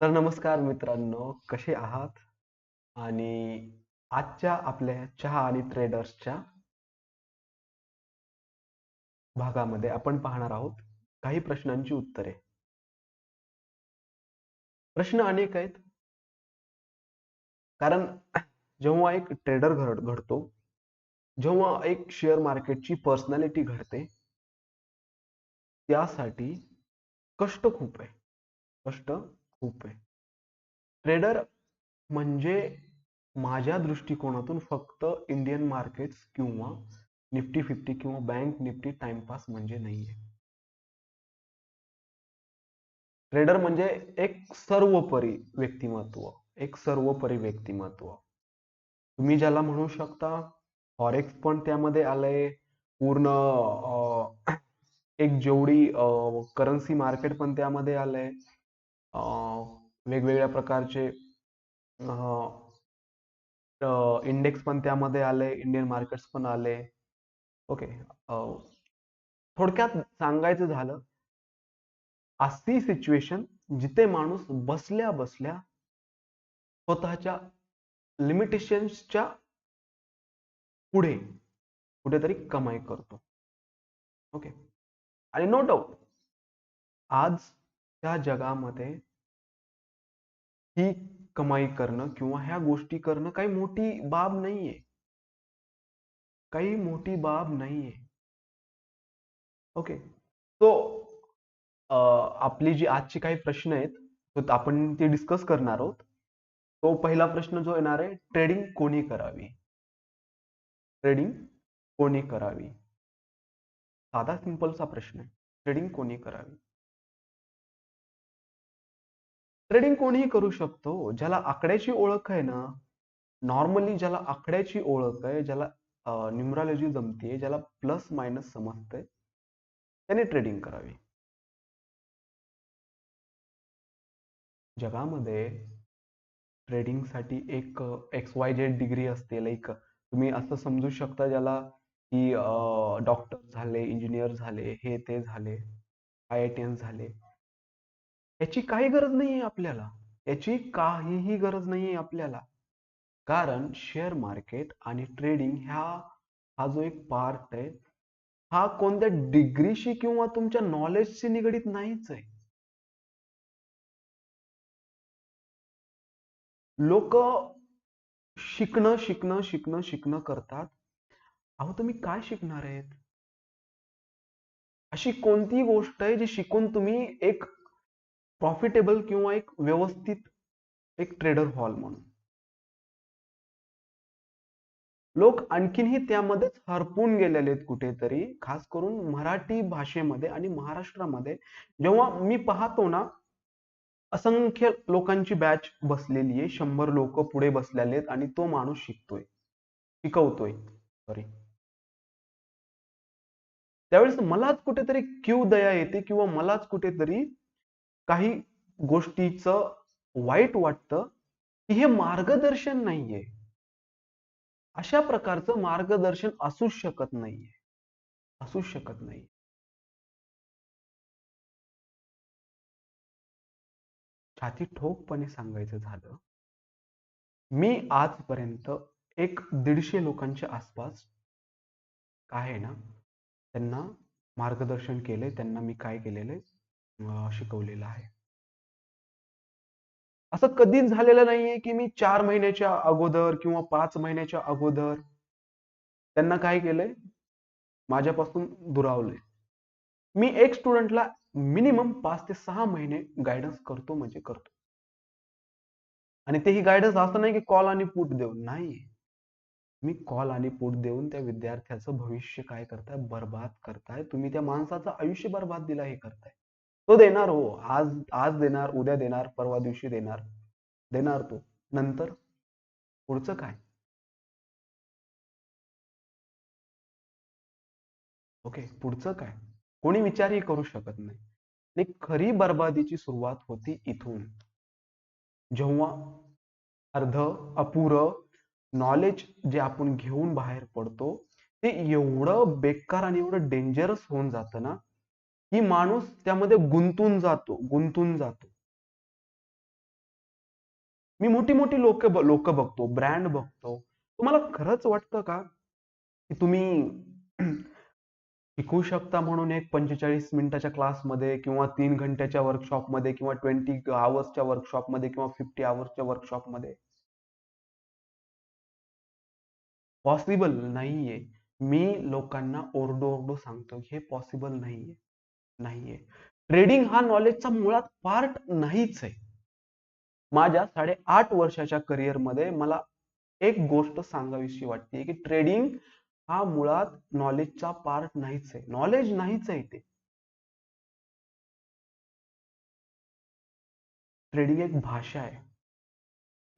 तर नमस्कार मित्रांनो कसे आहात? आणि आजच्या आपल्या चहा आणि ट्रेडर्सच्या भागामध्ये आपण पाहणार आहोत काही प्रश्नांची उत्तरे. प्रश्न अनेक आहेत. कारण जेव्हा एक ट्रेडर घड घडतो जेव्हा एक शेअर मार्केटची पर्सनॅलिटी घडते त्यासाठी कष्ट खूप आहे. कष्ट खूप आहे. ट्रेडर म्हणजे माझ्या दृष्टिकोनातून फक्त इंडियन मार्केट्स किंवा निफ्टी फिफ्टी किंवा बँक निफ्टी टाइमपास म्हणजे नाहीये. ट्रेडर म्हणजे एक सर्वोपरी व्यक्तिमत्व एक सर्वोपरी व्यक्तिमत्व. तुम्ही ज्याला म्हणू शकता फॉरेक्स पण त्यामध्ये आलंय पूर्ण एक जेवढी करन्सी मार्केट पण त्यामध्ये आलंय. वेगवेगळ्या प्रकारचे इंडेक्स पण त्यामध्ये आले इंडियन मार्केट्स पण आले. ओके थोडक्यात सांगायचं झालं अशी सिच्युएशन जिथे माणूस बसल्या बसल्या स्वतःच्या लिमिटेशन्सच्या पुढे कुठेतरी कमाई करतो. ओके आणि नो डाऊट आज त्या जगामध्ये ही कमाई करणं किंवा ह्या गोष्टी करणं काही मोठी बाब नाहीये. काही मोठी बाब नाहीये. ओके तो आपली जी आजची काही प्रश्न आहेत आपण ते डिस्कस करणार आहोत. तो पहिला प्रश्न जो येणार आहे ट्रेडिंग कोणी करावी? ट्रेडिंग कोणी करावी? साधा सिंपलचा प्रश्न आहे. ट्रेडिंग कोणी करावी? ट्रेडिंग कोणीही करू शकतो. ज्याला आकड्याची ओळख आहे ना नॉर्मली ज्याला आकड्याची ओळख आहे ज्याला न्युमरॉलॉजी जमते ज्याला प्लस मायनस समजते त्याने ट्रेडिंग करावी. जगामध्ये ट्रेडिंगसाठी एक एक्स वाय जेड डिग्री असते. लाईक तुम्ही असं समजू शकता ज्याला की डॉक्टर झाले इंजिनियर झाले हे ते झाले आय आय टी एन झाले. याची काही गरज नाहीये आपल्याला. याची काहीही गरज नाहीये आपल्याला. कारण शेअर मार्केट आणि ट्रेडिंग ह्या हा जो एक पार्ट आहे हा कोणत्या डिग्रीशी किंवा तुमच्या नॉलेजशी निगडीत नाहीच आहे. लोक शिकणं शिकणं शिकणं शिकणं करतात. अहो तुम्ही काय शिकणार आहेत? अशी कोणती गोष्ट आहे जी शिकून तुम्ही एक प्रॉफिटेबल किंवा एक व्यवस्थित एक ट्रेडर हॉल म्हणून. लोक आणखीनही त्यामध्येच हरपून गेलेले आहेत कुठेतरी खास करून मराठी भाषेमध्ये आणि महाराष्ट्रामध्ये. जेव्हा मी पाहतो ना असंख्य लोकांची बॅच बसलेली आहे शंभर लोक पुढे बसलेले आहेत आणि तो माणूस शिकतोय शिकवतोय. सॉरी त्यावेळेस मलाच कुठेतरी क्यू दया येते किंवा मलाच कुठेतरी काही गोष्टीचं वाईट वाटतं की हे मार्गदर्शन नाहीये. अशा प्रकारचं मार्गदर्शन असूच शकत नाहीये. असूच शकत नाही छाती ठोकपणे सांगायचं झालं मी आजपर्यंत एक दीडशे लोकांच्या आसपास काय आहे ना त्यांना मार्गदर्शन केले त्यांना मी काय केलेले शिकवलेलं आहे. असं कधीच झालेलं नाहीये की मी चार महिन्याच्या अगोदर किंवा पाच महिन्याच्या अगोदर त्यांना काय केलंय? माझ्यापासून दुरावलंय. मी एक स्टुडंटला मिनिमम पाच ते सहा महिने गायडन्स करतो म्हणजे करतो. आणि तेही गायडन्स असं नाही की कॉल आणि पुट देऊन नाही. मी कॉल आणि पुट देऊन त्या विद्यार्थ्याचं भविष्य काय करताय? बर्बाद करताय. तुम्ही त्या माणसाचं आयुष्य बर्बाद दिला हे करताय. तो देणार हो. आज आज देणार उद्या देणार परवा दिवशी देणार. देणार तो. नंतर? पुढचं काय? ओके पुढचं काय? कोणी विचारही करू शकत नाही. खरी बर्बादीची सुरुवात होती इथून. जेव्हा अर्ध अपुर नॉलेज जे आपण घेऊन बाहेर पडतो ते एवढं बेकार आणि एवढं डेंजरस होऊन जातं ना की माणूस त्यामध्ये गुंतून जातो गुंतून जातो. मी मोठी मोठी लोक लोक बघतो ब्रँड बघतो. तुम्हाला खरंच वाटतं का की तुम्ही शिकू शकता म्हणून एक पंचेचाळीस मिनिटाच्या क्लासमध्ये किंवा तीन घंट्याच्या वर्कशॉपमध्ये किंवा ट्वेंटी आवर्सच्या वर्कशॉपमध्ये किंवा फिफ्टी आवर्सच्या वर्कशॉपमध्ये? पॉसिबल नाहीये. मी लोकांना ओरडो ओरडो सांगतो हे पॉसिबल नाहीये. नाहीये. ट्रेडिंग हा नॉलेजचा मुळात पार्ट नाहीच आहे. माझ्या साडेआठ वर्षाच्या करिअरमध्ये मला एक गोष्ट सांगावीशी वाटते की ट्रेडिंग हा मुळात नॉलेजचा पार्ट नाहीच आहे. नॉलेज नाहीच आहे ते ट्रेडिंग एक भाषा आहे.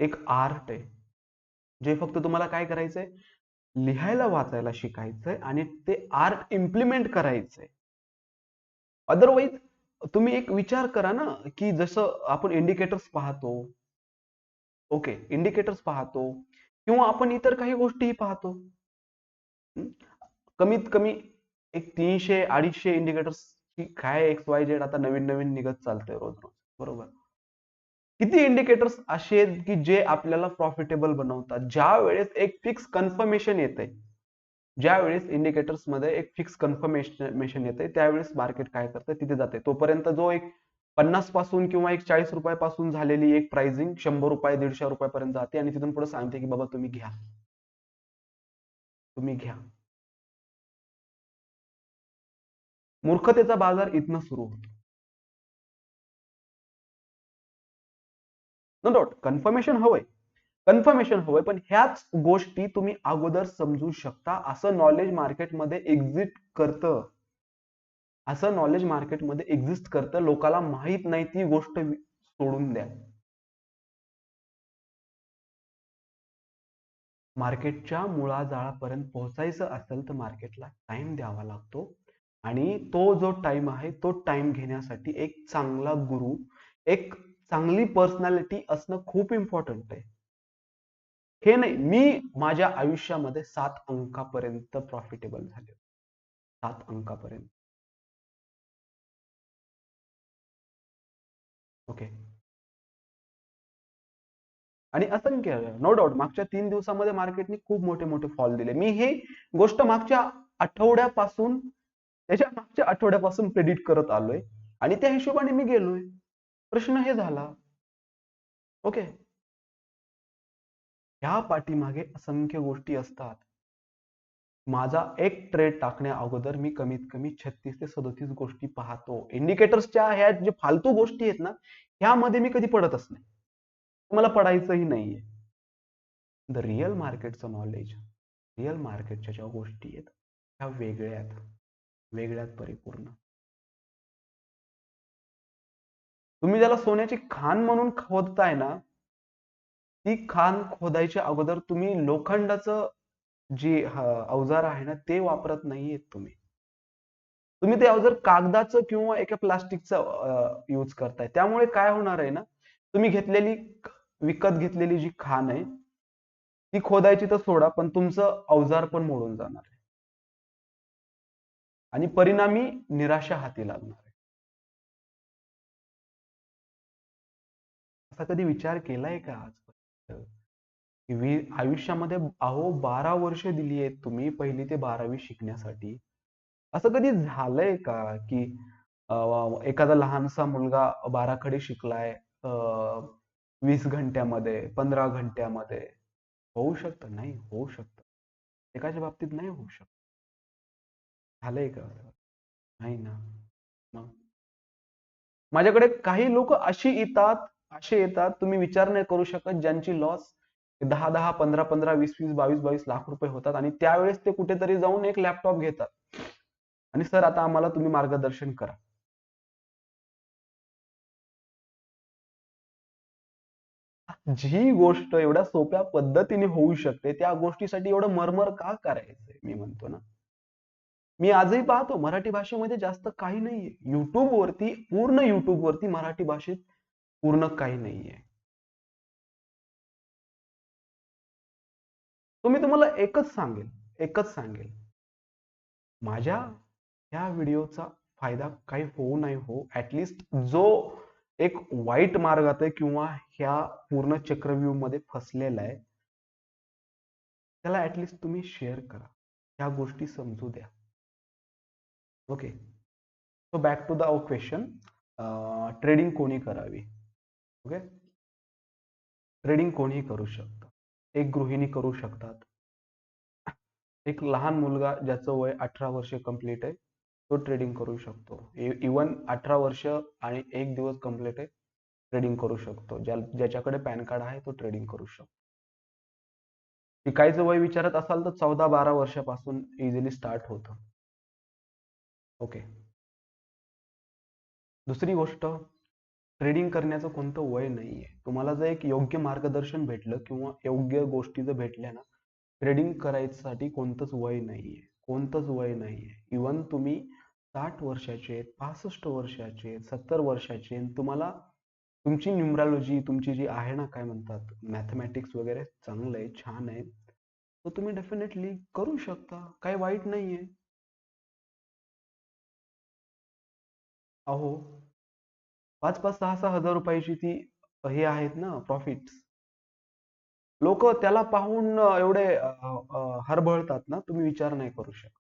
एक आर्ट आहे. जे फक्त तुम्हाला काय करायचंय? लिहायला वाचायला शिकायचंय आणि ते आर्ट इम्प्लिमेंट करायचंय. अदरवाईज तुम्ही एक विचार करा ना की जसं आपण इंडिकेटर्स पाहतो ओके इंडिकेटर्स पाहतो किंवा आपण इतर काही गोष्टीही पाहतो. कमीत कमी एक तीनशे अडीचशे इंडिकेटर्स काय एक्स वाय झेड आता नवीन नवीन निघत चालतंय रोज रोज बरोबर? किती इंडिकेटर्स असे आहेत की जे आपल्याला प्रॉफिटेबल बनवतात? ज्या वेळेस एक फिक्स कन्फर्मेशन येते ज्या वेळेस इंडिकेटर्समध्ये एक फिक्स कन्फर्मेशन येते त्यावेळेस मार्केट काय करतं? तिथे जाते. तोपर्यंत जो एक पन्नासपासून किंवा एक चाळीस रुपयापासून झालेली एक प्राइसिंग शंभर रुपये दीडशे रुपयापर्यंत जाते आणि तिथून पुढे सांगते की बाबा तुम्ही घ्या. तुम्ही घ्या. मूर्खतेचा बाजार इथनं सुरू होतो. नो डाऊट कन्फर्मेशन हवंय. कन्फर्मेशन हवंय पण ह्याच गोष्टी तुम्ही अगोदर समजू शकता. असं नॉलेज मार्केटमध्ये एक्झिट करतं. असं नॉलेज मार्केटमध्ये एक्झिस्ट करतं. लोकाला माहीत नाही ती गोष्ट सोडून द्या. मार्केटच्या मुळाजाळापर्यंत पोहोचायचं असेल तर मार्केटला टाइम द्यावा लागतो. आणि तो जो टाइम आहे तो टाइम घेण्यासाठी एक चांगला गुरु एक चांगली पर्सनॅलिटी असणं खूप इम्पॉर्टंट आहे. हे नाही मी माझ्या आयुष्यामध्ये सात अंकापर्यंत प्रॉफिटेबल झाले सात अंकापर्यंत. ओके आणि असंख्य नो डाऊट मागच्या तीन दिवसामध्ये मार्केटने खूप मोठे मोठे फॉल दिले. मी हे गोष्ट मागच्या आठवड्यापासून त्याच्या मागच्या आठवड्यापासून प्रेडिट करत आलोय. आणि त्या हिशोबाने मी गेलोय. प्रश्न हे झाला. ओके ह्या पाठीमागे असंख्य गोष्टी असतात. माझा एक ट्रेड टाकण्या अगोदर मी कमीत कमी छत्तीस ते सदोतीस गोष्टी पाहतो. इंडिकेटर्सच्या ह्या जे फालतू गोष्टी आहेत ना ह्यामध्ये मी कधी पडतच नाही. मला पडायचंही नाहीये. द रिअल मार्केटचं नॉलेज रिअल मार्केटच्या ज्या गोष्टी आहेत ह्या वेगळ्यात वेगळ्यात परिपूर्ण. तुम्ही ज्याला सोन्याची खान म्हणून खोदताय ना ती खान खोदायच्या अगोदर तुम्ही लोखंडाचं जे अवजार आहे ना ते वापरत नाहीयेत तुम्ही. तुम्ही ते अवजार कागदाचं किंवा एका प्लास्टिकचं यूज करताय. त्यामुळे काय होणार आहे ना तुम्ही घेतलेली विकत घेतलेली जी खान आहे ती खोदायची तर सोडा पण तुमचं अवजार पण मोडून जाणार आहे. आणि परिणामी निराशा हाती लागणार आहे. असा कधी विचार केलाय का आज? आयुष्यामध्ये अहो बारा वर्ष दिली आहेत तुम्ही पहिली ते बारावी शिकण्यासाठी. असं कधी झालंय का? की एखादा लहानसा मुलगा बाराखडी शिकलाय वीस घंट्यामध्ये पंधरा घंट्यामध्ये? होऊ शकतं? नाही होऊ शकतं. एकाच्या बाबतीत नाही होऊ शकत. झालंय का नाही ना. मग? माझ्याकडे काही लोक अशी येतात असे येतात तुम्ही विचार नाही करू शकत ज्यांची लॉस दहा दहा पंधरा पंधरा वीस वीस बावीस बावीस लाख रुपये होतात आणि त्यावेळेस ते कुठेतरी जाऊन एक लॅपटॉप घेतात. आणि सर आता आम्हाला तुम्ही मार्गदर्शन करा. जी गोष्ट एवढ्या सोप्या पद्धतीने होऊ शकते त्या गोष्टीसाठी एवढं मरमर का करायचंय? मी म्हणतो ना. मी आजही पाहतो मराठी भाषेमध्ये जास्त काही नाहीये. युट्यूब वरती पूर्ण युट्यूब वरती मराठी भाषेत पूर्ण काही नाहीये. तो मी तुम्हाला एकच सांगेल एकच सांगेल. माझ्या ह्या व्हिडिओचा फायदा काही होऊ नाही हो ऍटलिस्ट जो एक वाईट मार्गात आहे किंवा ह्या पूर्ण चक्रव्यूहमध्ये फसलेला आहे त्याला ऍटलिस्ट तुम्ही शेअर करा. ह्या गोष्टी समजू द्या. Okay so back to the question trading कोणी करावी? ओके ट्रेडिंग कोणीही करू शकतं. एक गृहिणी करू शकतात. एक लहान मुलगा ज्याचं वय अठरा वर्ष कंप्लीट आहे तो ट्रेडिंग करू शकतो. E, इवन अठरा वर्ष आणि एक दिवस कंप्लीट आहे ट्रेडिंग करू शकतो. ज्या ज्याच्याकडे पॅन कार्ड आहे तो ट्रेडिंग करू शकतो. शिकायचं वय विचारत असाल तर चौदा बारा वर्षापासून इझिली स्टार्ट होतं. ओके दुसरी गोष्ट ट्रेडिंग करण्याचं कोणतं वय नाहीये. तुम्हाला जर एक योग्य मार्गदर्शन भेटलं किंवा योग्य गोष्टी जर भेटल्या ना ट्रेडिंग करायसाठी कोणतंच वय नाहीये. कोणतंच वय नाहीये. इवन तुम्ही साठ वर्षाचे पासष्ट वर्षाचे सत्तर वर्षाचे तुम्हाला तुमची न्युमरॉलॉजी तुमची जी आहे ना काय म्हणतात मॅथमॅटिक्स वगैरे चांगलं आहे छान आहे. तर तुम्ही डेफिनेटली करू शकता. काही वाईट नाहीये. अहो पाच पाच सहा सहा हजार रुपयाची ती हे आहेत ना प्रॉफिट लोक त्याला पाहून एवढे हरबळतात ना तुम्ही विचार नाही करू शकत.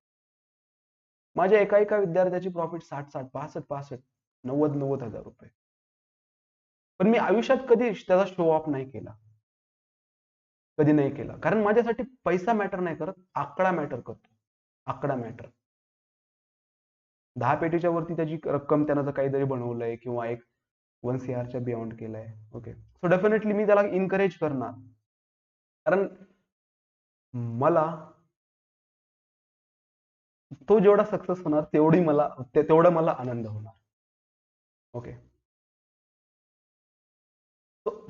माझ्या एका एका विद्यार्थ्याची प्रॉफिट साठ साठ पासष्ट पासष्ट नव्वद नव्वद हजार रुपये. पण मी आयुष्यात कधी त्याचा शो ऑफ नाही केला. कधी नाही केला. कारण माझ्यासाठी पैसा मॅटर नाही करत आकडा मॅटर करतो. आकडा मॅटर दहा पेटीच्या वरती त्याची रक्कम त्यानं जर काहीतरी बनवलंय किंवा एक वन सी आरच्या बियॉन्ड केलंय. ओके सो डेफिनेटली मी त्याला इनकरेज करणार. कारण मला तो जेवढा सक्सेस होणार तेवढी मला तेवढा मला आनंद होणार. ओके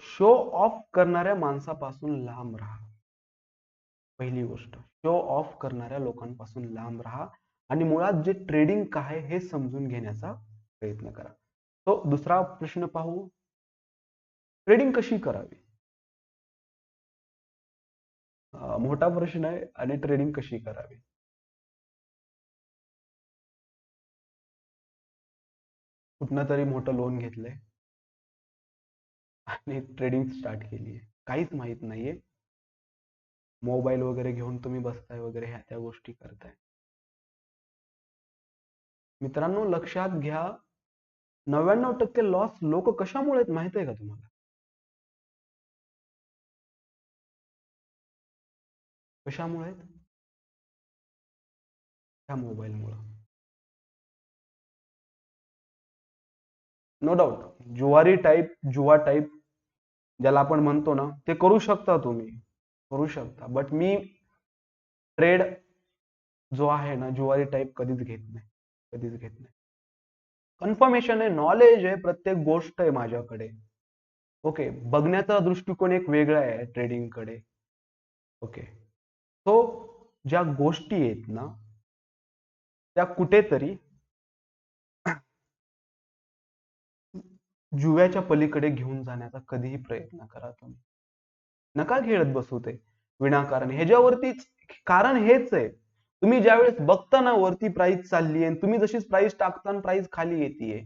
शो ऑफ करणाऱ्या माणसापासून लांब राहा. पहिली गोष्ट शो ऑफ करणाऱ्या लोकांपासून लांब राहा. आणि मुळात जे ट्रेडिंग काय हे समजून घेण्याचा प्रयत्न करा. तो दुसरा प्रश्न पाहू. ट्रेडिंग कशी करावी? मोठा प्रश्न आहे आणि ट्रेडिंग कशी करावी? कुठनं तरी मोठं लोन घेतलंय. आणि ट्रेडिंग स्टार्ट केली आहे. काहीच माहीत नाहीये. मोबाईल वगैरे घेऊन तुम्ही बसताय वगैरे ह्या त्या गोष्टी करताय. मित्रांनो लक्षात घ्या नव्याण्णव टक्के लॉस लोक कशामुळे आहेत माहीत आहे का तुम्हाला? कशामुळे ह्या मोबाईलमुळं नो डाऊट जुवारी टाईप जुवा टाईप ज्याला आपण म्हणतो ना ते करू शकता तुम्ही करू शकता. बट मी ट्रेड जो आहे ना जुवारी टाईप कधीच घेत नाही. कधीच घेत नाही. कन्फर्मेशन आहे नॉलेज आहे प्रत्येक गोष्ट आहे माझ्याकडे. ओके बघण्याचा दृष्टिकोन एक वेगळा आहे ट्रेडिंगकडे. ओके सो ज्या गोष्टी आहेत ना त्या कुठेतरी जुव्याच्या पलीकडे घेऊन जाण्याचा कधीही प्रयत्न करा तुम्ही. नका खेळत बसू ते विनाकारण. ह्याच्यावरतीच कारण हेच आहे. तुम्ही ज्यावेळेस बघता ना वरती प्राइस चालली आहे तुम्ही जशीच प्राइस टाकता प्राइस खाली येते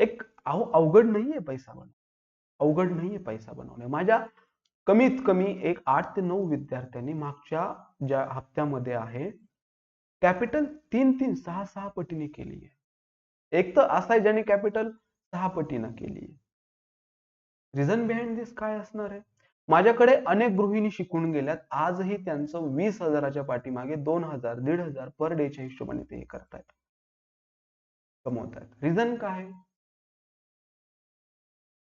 एक अहो अवघड नाहीये पैसा बनवणे. अवघड नाहीये पैसा बनवणे. माझ्या कमीत कमी एक आठ ते नऊ विद्यार्थ्यांनी मागच्या ज्या हप्त्यामध्ये आहे कॅपिटल तीन तीन सहा सहा पटीने केली आहे एक तर असा आहे ज्याने कॅपिटल सहा पटीनं केली आहे रिझन बिहाइंड दिस काय असणार आहे? माझ्याकडे अनेक गृहिणी शिकून गेल्यात. आजही त्यांचं वीस हजाराच्या पाठीमागे दोन हजार दीड हजार पर डेच्या हिशोबाने ते करतायत. कमवतायत. रिझन काय?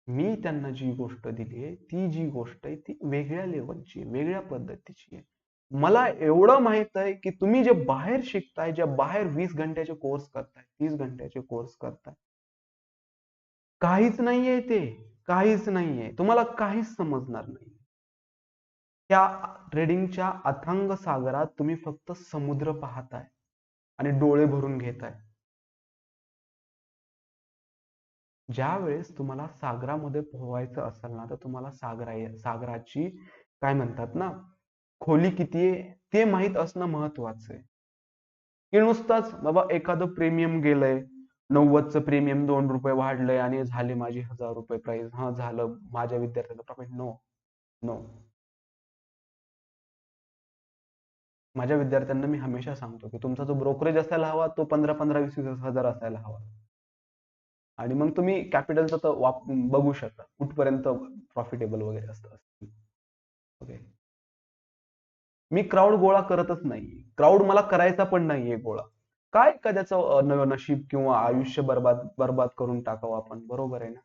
मी त्यांना जी गोष्ट दिली आहे ती जी गोष्ट आहे ती वेगळ्या लेवलची वेगळ्या पद्धतीची आहे. मला एवढं माहीत आहे की तुम्ही जे बाहेर शिकताय ज्या बाहेर वीस घंट्याचे कोर्स करताय तीस घंट्याचे कोर्स करताय काहीच नाहीये ते. काहीच नाहीये. तुम्हाला काहीच समजणार नाही. त्या ट्रेडिंगच्या अथांग सागरात तुम्ही फक्त समुद्र पाहताय आणि डोळे भरून घेताय. ज्या वेळेस तुम्हाला सागरामध्ये पोहायचं असेल ना तर तुम्हाला सागरा सागराची काय म्हणतात ना खोली किती आहे ते माहीत असणं महत्वाचं आहे. की नुसताच बाबा एखादं प्रीमियम गेलंय नव्वदचं प्रीमियम दोन रुपये वाढलंय आणि झाले माझी हजार रुपये प्राइस हा झालं. माझ्या विद्यार्थ्याचं प्रॉफिट नो नो माझ्या विद्यार्थ्यांना मी हमेशा सांगतो की तुमचा जो ब्रोकरेज असायला हवा तो पंधरा पंधरा वीस वीस हजार असायला हवा. आणि मग तुम्ही कॅपिटलचा तर वाप बघू शकता कुठपर्यंत प्रॉफिटेबल वगैरे असतं. ओके मी क्राऊड गोळा करतच नाही. क्राऊड मला करायचा पण नाहीये गोळा. काय एखाद्याचं नशीब किंवा आयुष्य बर्बाद बर्बाद करून टाकावं आपण? बरोबर आहे ना?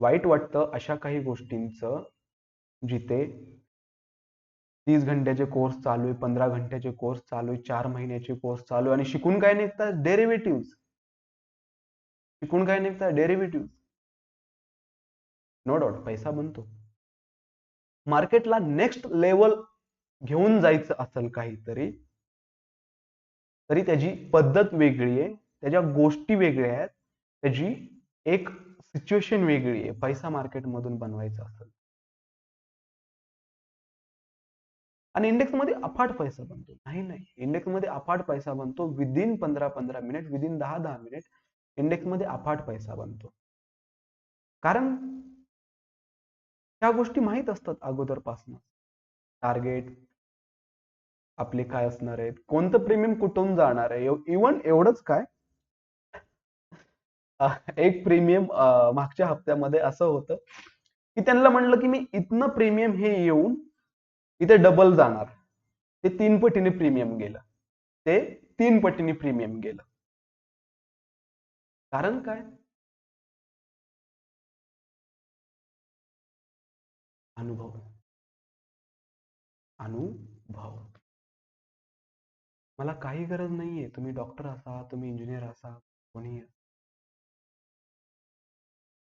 वाईट वाटतं अशा काही गोष्टींचं जिथे तीस घंट्याचे कोर्स चालू आहे पंधरा घंट्याचे कोर्स चालू आहे चार महिन्याचे कोर्स चालू आहे आणि शिकून काय निघतात? डेरिव्हेटिव्ह शिकून काय निघतात? डेरिव्हेटिव्ह नो डाऊट पैसा बनतो. मार्केटला नेक्स्ट लेवल घेऊन जायचं असेल काहीतरी तरी त्याची पद्धत वेगळी आहे त्याच्या गोष्टी वेगळ्या आहेत त्याची एक सिच्युएशन वेगळी आहे पैसा मार्केटमधून बनवायचा असेल. आणि इंडेक्समध्ये अफाट पैसा बनतो. नाही नाही. इंडेक्समध्ये अफाट पैसा बनतो. विदिन पंधरा पंधरा मिनिट विदिन दहा दहा मिनिट इंडेक्समध्ये अफाट पैसा बनतो. कारण ह्या गोष्टी माहीत असतात अगोदरपासून. टार्गेट आपले काय असणार आहेत? कोणतं प्रीमियम कुठून जाणार आहे? इवन एवढंच काय? एक प्रीमियम मागच्या हप्त्यामध्ये असं होतं की त्यांना म्हणलं की मी इथनं प्रीमियम हे येऊन इथे डबल जाणार. ते तीन पटीने प्रीमियम गेलं. ते तीन पटीने प्रीमियम गेलं. कारण काय? अनुभव. अनुभव. मला काही गरज नाहीये. तुम्ही डॉक्टर असा तुम्ही इंजिनियर असा कोणी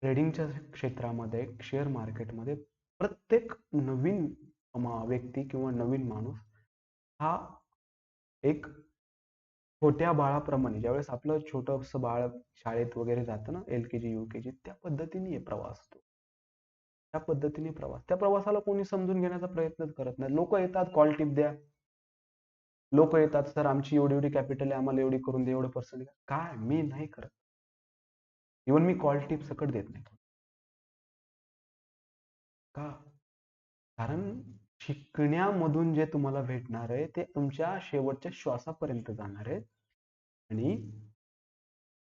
ट्रेडिंगच्या क्षेत्रामध्ये शेअर मार्केटमध्ये प्रत्येक नवीन व्यक्ती किंवा नवीन माणूस हा एक छोट्या बाळाप्रमाणे ज्यावेळेस आपलं छोटस बाळ शाळेत वगैरे जातं ना एल के जी यू के जी त्या पद्धतीने प्रवास तो त्या पद्धतीने प्रवास. त्या प्रवासाला कोणी समजून घेण्याचा प्रयत्नच करत नाही. लोक येतात कॉल टिप द्या. लोक येतात सर आमची एवढी एवढी कॅपिटल आहे आम्हाला एवढी करून दे एवढं पर्सेंट काय? मी नाही करत. इवन मी कॉल टिप सकट देत नाही. का? कारण शिकण्यामधून जे तुम्हाला भेटणार आहे ते तुमच्या शेवटच्या श्वासापर्यंत जाणार आहे. आणि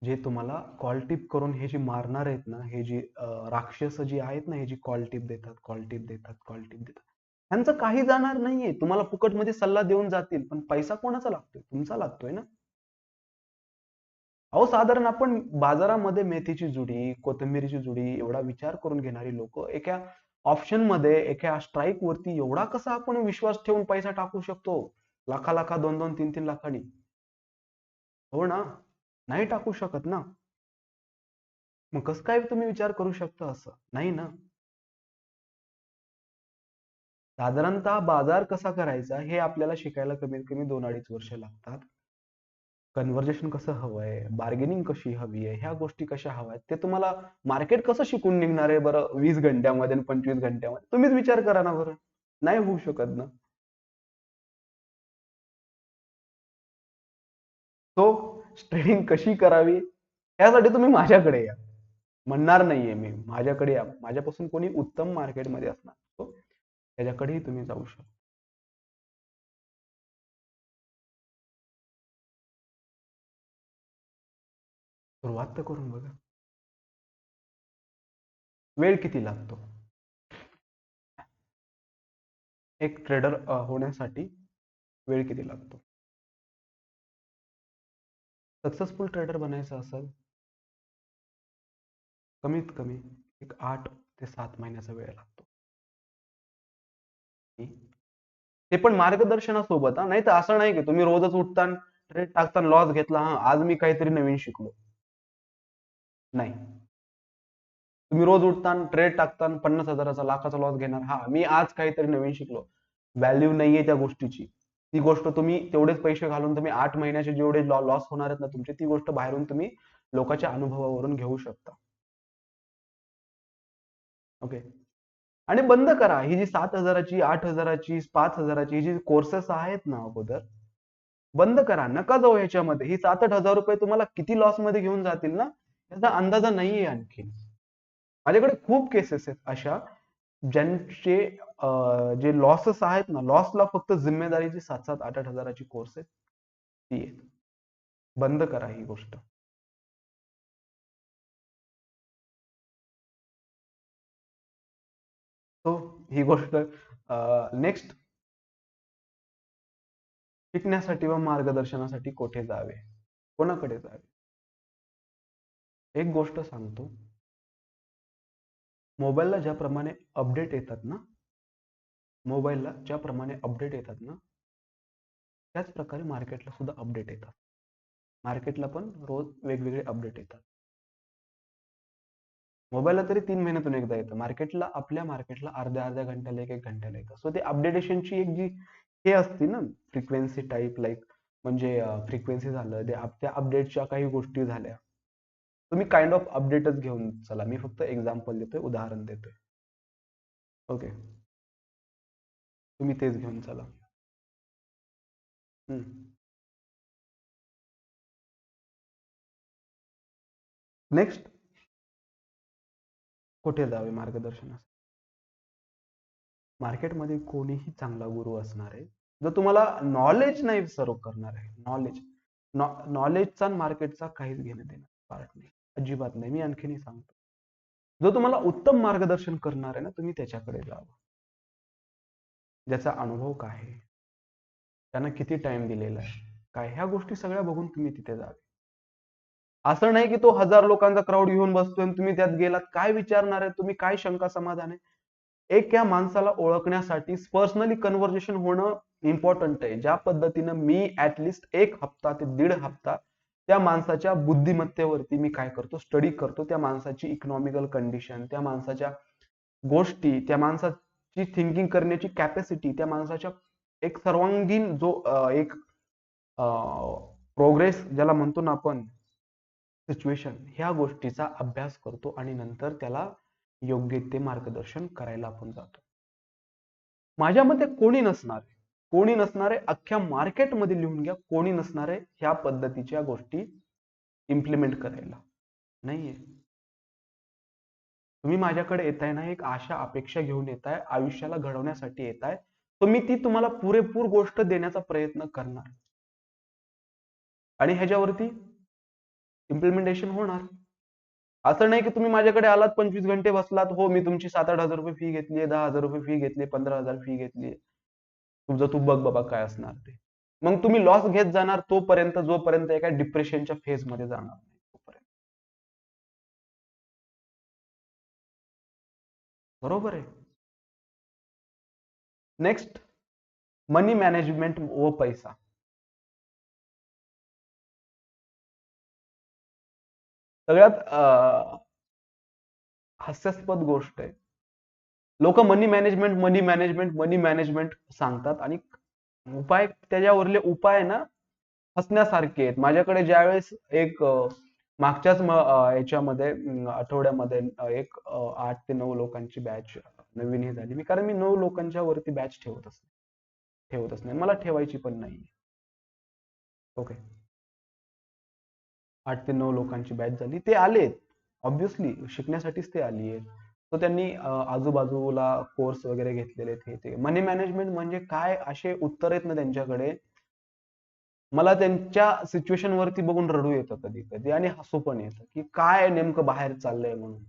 जे तुम्हाला कॉल टिप करून हे जे मारणार आहेत ना हे जे राक्षस जी आहेत ना हे जी कॉल टिप देतात कॉल टिप देतात कॉल टिप देतात त्यांचं काही जाणार नाहीये. तुम्हाला फुकटमध्ये सल्ला देऊन जातील पण पैसा कोणाचा लागतोय? तुमचा लागतोय ना? अहो साधारण आपण बाजारामध्ये मेथीची जुडी कोथिंबीरीची जुडी एवढा विचार करून घेणारी लोक एका ऑप्शनमध्ये एका स्ट्राईक वरती एवढा कसा आपण विश्वास ठेवून पैसा टाकू शकतो? लाखा लाखा दोन दोन तीन तीन लाखांनी. हो ना? नाही टाकू शकत ना? मग कस काय तुम्ही विचार करू शकता असं? नाही ना? साधारणतः बाजार कसा करायचा हे आपल्याला शिकायला कमीत कमी दोन अडीच वर्ष लागतात. कन्व्हर्जेशन कसं हवंय? बार्गेनिंग कशी हवी आहे? ह्या गोष्टी कशा हव्या ते तुम्हाला मार्केट कसं शिकून निघणार आहे बरं? वीस घंट्यामध्ये आणि पंचवीस घंट्यामध्ये? तुम्हीच विचार करा ना बरं. नाही होऊ शकत ना. तो ट्रेडिंग कशी करावी? यासाठी तुम्ही माझ्याकडे या. म्हणणार नाहीये मी. माझ्याकडे या. माझ्यापासून कोणी उत्तम मार्केटमध्ये असणार. तो त्याच्याकडेही तुम्ही जाऊ शकता. सुरुवात तर करून बघा. वेळ किती लागतो? एक ट्रेडर होण्यासाठी वेळ किती लागतो? सक्सेसफुल ट्रेडर बनायचं असेल कमीत कमी एक आठ ते सात महिन्याचा वेळ लागतो. ते पण मार्गदर्शनासोबत नाही तर असं नाही की तुम्ही रोजच उठता ट्रेड टाकताना लॉस घेतला हा. आज मी काहीतरी नवीन शिकलो. नाही. तुम्ही रोज उठताना ट्रेड टाकताना पन्नास हजाराचा लाखाचा लॉस घेणार. हा मी आज काहीतरी नवीन शिकलो. व्हॅल्यू नाहीये त्या गोष्टीची. ती गोष्ट तुम्ही तेवढेच पैसे घालून तुम्ही आठ महिन्याचे जेवढे लॉस होणार आहेत ना तुमचे ती गोष्ट बाहेरून तुम्ही लोकांच्या अनुभवावरून घेऊ शकता. ओके आणि बंद करा. ही जी सात हजाराची आठ हजाराची पाच हजाराची जी कोर्सेस आहेत ना अगोदर बंद करा. नका जाऊ ह्याच्यामध्ये ही सात आठ हजार रुपये तुम्हाला किती लॉसमध्ये घेऊन जातील ना? याचा अंदाजा नाहीये आणखी. माझ्याकडे खूप केसेस आहेत अशा ज्यांचे जे लॉसेस आहेत ना लॉसला फक्त जिम्मेदारीची सात सात आठ आठ हजाराची कोर्स आहेत. ती आहे बंद करा ही गोष्ट. तो ही गोष्ट नेक्स्ट शिकण्यासाठी व मार्गदर्शनासाठी कोठे जावे? कोणाकडे जावे? एक गोष्ट सांगतो. मोबाईलला ज्याप्रमाणे अपडेट येतात ना मोबाईलला ज्याप्रमाणे अपडेट येतात ना त्याच प्रकारे मार्केटला सुद्धा अपडेट येतात. मार्केटला पण रोज वेगवेगळे अपडेट येतात. मोबाईलला तरी तीन महिन्यातून एकदा येतं. मार्केटला आपल्या मार्केटला अर्ध्या अर्ध्या घंट्याला एक एक घंट्याला येतं. सो ते अपडेटेशनची एक जी हे असते ना फ्रिक्वेन्सी टाईप लाईक म्हणजे फ्रिक्वेन्सी झालं त्या अपडेटच्या काही गोष्टी झाल्या. तुम्ही काइंड ऑफ अपडेटच घेऊन चला. मी फक्त एक्झाम्पल देतोय उदाहरण देतोय. ओके तुम्ही तेच घेऊन चला. नेक्स्ट कुठे जावे मार्गदर्शनास मार्केटमध्ये कोणीही चांगला गुरु असणार आहे. जर तुम्हाला नॉलेज नाही सर्व करणार आहे. नॉलेज नॉलेजचा मार्केटचा काहीच घेणं देणं पार्ट नाही. अजिबात नाही. मी आणखीनही सांगतो. जो तुम्हाला उत्तम मार्गदर्शन करणार आहे ना तुम्ही त्याच्याकडे जावं. ज्याचा अनुभव काय आहे? त्यांना किती टाइम दिलेला आहे? काय? ह्या गोष्टी सगळ्या बघून तुम्ही तिथे जावे. असं नाही की तो हजार लोकांचा क्राऊड घेऊन बसतोय तुम्ही त्यात गेलात. काय विचारणार आहे? तुम्ही काय शंका समाधान आहे? एक या माणसाला ओळखण्यासाठी पर्सनली कन्व्हर्जेशन होणं इम्पॉर्टंट आहे. ज्या पद्धतीनं मी ऍटलिस्ट एक हप्ता ते दीड हप्ता त्या माणसाच्या बुद्धिमत्तेवरती मी काय करतो? स्टडी करतो. त्या माणसाची इकॉनॉमिकल कंडिशन त्या माणसाच्या गोष्टी त्या माणसाची थिंकिंग करण्याची कॅपॅसिटी त्या माणसाच्या एक सर्वांगीण जो एक प्रोग्रेस ज्याला म्हणतो ना आपण सिच्युएशन ह्या गोष्टीचा अभ्यास करतो आणि नंतर त्याला योग्य ते मार्गदर्शन करायला आपण जातो. माझ्या मते कोणी नसणार. कोणी नसणारे अख्ख्या मार्केटमध्ये लिहून घ्या कोणी नसणारे ह्या पद्धतीच्या गोष्टी इम्प्लिमेंट करायला. नाहीये. तुम्ही माझ्याकडे येताय ना एक आशा अपेक्षा घेऊन येताय आयुष्याला घडवण्यासाठी येताय तर मी ती तुम्हाला पुरेपूर गोष्ट देण्याचा प्रयत्न करणार. आणि ह्याच्यावरती इम्प्लिमेंटेशन होणार. असं नाही की तुम्ही माझ्याकडे आलात पंचवीस घंटे बसलात हो मी तुमची सात आठ हजार रुपये फी घेतली दहा हजार रुपये फी घेतली पंधरा हजार फी घेतली तुझं तू बघ बाबा काय असणार ते. मग तुम्ही लॉस घेत जाणार तोपर्यंत जोपर्यंत एका डिप्रेशनच्या फेजमध्ये जाणार नाही तोपर्यंत. बरोबर आहे. नेक्स्ट मनी मॅनेजमेंट व पैसा. सगळ्यात हास्यास्पद गोष्ट आहे. लोक money management money management money management सांगतात आणि उपाय त्याच्यावरले उपाय ना हसण्यासारखे आहेत. माझ्याकडे ज्यावेळेस एक मागच्याच याच्यामध्ये आठवड्यामध्ये एक आठ ते नऊ लोकांची बॅच नवीन हे झाली. मी कारण मी नऊ लोकांच्या वरती बॅच ठेवत असते. ठेवतच नाही मला ठेवायची पण नाही ओके आठ ते नऊ लोकांची बॅच झाली. ते आलेत. ऑब्विसली शिकण्यासाठीच ते आली आहेत तो त्यांनी आजूबाजूला कोर्स वगैरे घेतलेले हे ते. मनी मॅनेजमेंट म्हणजे काय असे उत्तर आहेत ना त्यांच्याकडे. मला त्यांच्या सिच्युएशन वरती बघून रडू येतं कधी कधी आणि हसू पण येतं की काय नेमकं बाहेर चाललंय म्हणून.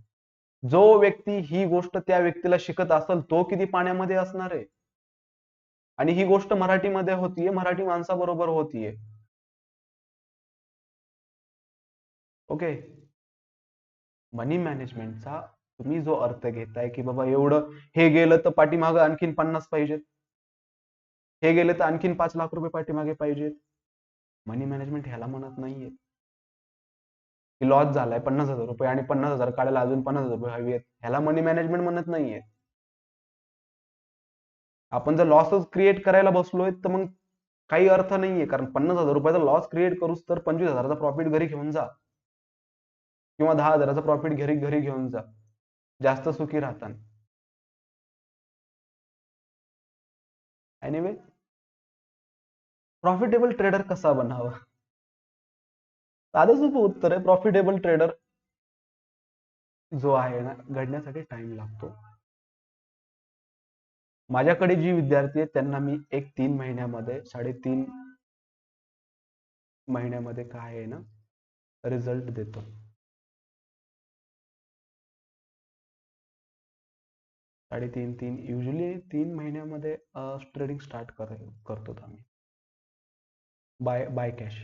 जो व्यक्ती ही गोष्ट त्या व्यक्तीला शिकत असेल तो किती पाण्यामध्ये असणार आहे? आणि ही गोष्ट मराठीमध्ये होतीये मराठी माणसाबरोबर होतीये. ओके मनी मॅनेजमेंटचा तुम्ही जो अर्थ घेताय की बाबा एवढं हे गेलं तर पाठीमागं आणखीन पन्नास पाहिजेत. हे गेले तर आणखीन पाच लाख रुपये पाठीमागे पाहिजेत. मनी मॅनेजमेंट ह्याला म्हणत नाहीये. की लॉस झालाय पन्नास हजार रुपये आणि पन्नास हजार काढायला अजून पन्नास हजार रुपये हवी आहेत. ह्याला मनी मॅनेजमेंट म्हणत नाहीये. आपण जर लॉसच क्रिएट करायला बसलोय तर मग काही अर्थ नाहीये. कारण पन्नास हजार रुपयाचा लॉस क्रिएट करूच तर पंचवीस हजाराचा प्रॉफिट घरी घेऊन जा. किंवा दहा हजाराचा प्रॉफिट घरी घरी घेऊन जा. जास्त सुखी राहतात एनिवे प्रॉफिटेबल ट्रेडर कसा बनावा? साधं सोपं उत्तर आहे प्रॉफिटेबल ट्रेडर जो आहे ना घडण्यासाठी टाइम लागतो. माझ्याकडे जी विद्यार्थी आहेत त्यांना मी एक तीन महिन्यामध्ये साडेतीन महिन्यामध्ये काय आहे ना रिझल्ट देतो. साडेतीन तीन युजली तीन महिन्यामध्ये ट्रेडिंग स्टार्ट कर करतो आम्ही. बाय बाय कॅश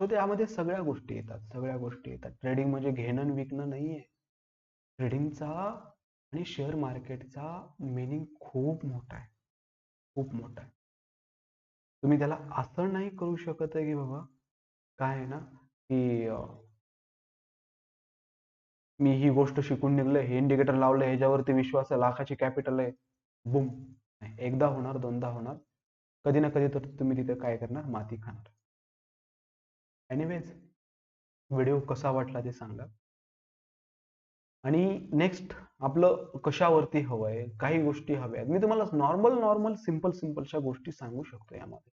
सो त्यामध्ये सगळ्या गोष्टी येतात सगळ्या गोष्टी येतात. ट्रेडिंग म्हणजे घेणं विकणं नाहीये. ट्रेडिंगचा आणि शेअर मार्केटचा मिनिंग खूप मोठा आहे. खूप मोठा आहे. तुम्ही त्याला असं नाही करू शकत आहे की बाबा काय आहे ना की मी ही गोष्ट शिकून निघलोय हे इंडिकेटर लावलं ह्याच्यावरती विश्वास आहे लाखाची कॅपिटल आहे. बुम एकदा होणार दोनदा होणार. कधी ना कधी तर तुम्ही तिथे काय करणार? माती खाणार. एनिवेज व्हिडिओ कसा वाटला ते सांगा. आणि नेक्स्ट आपलं कशावरती हवंय? काही गोष्टी हव्या मी तुम्हाला नॉर्मल नॉर्मल सिंपल सिंपलशा गोष्टी सांगू शकतो यामध्ये.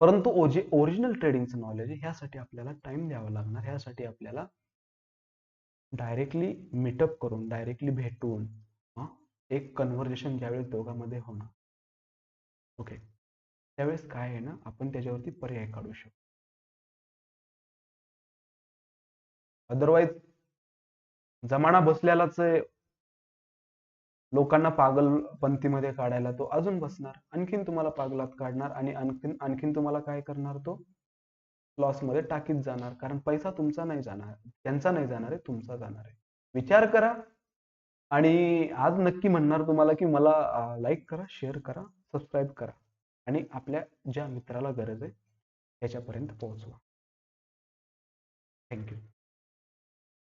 परंतु ओजे ओरिजिनल ट्रेडिंगचं नॉलेज आहे ह्यासाठी आपल्याला टाइम द्यावा लागणार ह्यासाठी आपल्याला डायरेक्टली मीटअप करून डायरेक्टली भेटून एक कन्व्हर्जेशन ज्यावेळेस दोघांमध्ये होणार. ओके त्यावेळेस काय आहे ना आपण त्याच्यावरती पर्याय काढू शकतो. अदरवाईज जमाना बसल्यालाच लोकांना पागलपंथीमध्ये काढायला तो अजून बसणार. आणखीन तुम्हाला पागलात काढणार आणि आणखीन आणखीन तुम्हाला काय करणार तो? लॉसमध्ये टाकीत जाणार. कारण पैसा तुमचा नाही जाणार. त्यांचा नाही जाणार आहे तुमचा जाणार आहे. विचार करा. आणि आज नक्की म्हणणार तुम्हाला की मला लाईक करा शेअर करा सबस्क्राईब करा. आणि आपल्या ज्या मित्राला गरज आहे त्याच्यापर्यंत पोहोचवा. थँक्यू